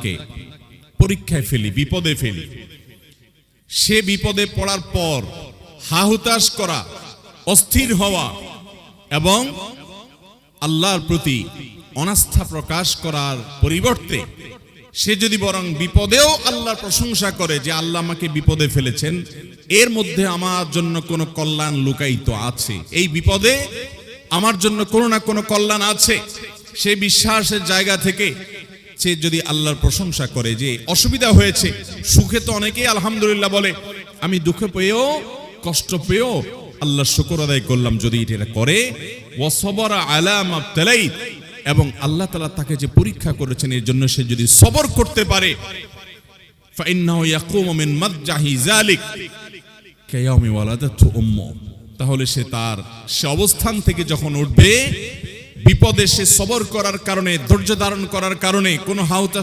বান্দাকে পরীক্ষায় ফেলি, বিপদে ফেলি। সে বিপদে পড়ার পর হাহুতাশ করা, অস্থির হওয়া এবং আল্লাহর প্রতি অনাস্থা প্রকাশ করার পরিবর্তে সে যদি বরং বিপদেও আল্লাহর প্রশংসা করে যে আল্লাহ আমাকে বিপদে ফেলেছেন, এর মধ্যে আমার জন্য কোনো কল্যাণ লুকায়িত আছে। এই বিপদে আমার জন্য কোনো না কোনো কল্যাণ আছে। সে বিশ্বাসের জায়গা থেকে সে যদি আল্লাহর প্রশংসা করে যে অসুবিধা হয়েছে, সুখে তো অনেকেই আলহামদুলিল্লাহ বলে, আমি দুঃখ পেয়েও, কষ্ট পেয়েও আল্লাহ শুকর আদায় করলাম যদি এটা করে। ওয়াসবরা এবং আল্লাহ তাআলা তাকে যে পরীক্ষা করেছেন, এর জন্য সে যদি সবর করতে পারে তাহলে সে তার, সে অবস্থান থেকে যখন উঠবে বিপদে সে সবর করার কারণে ধৈর্য ধারণ করার কারণে কোনো হাউতা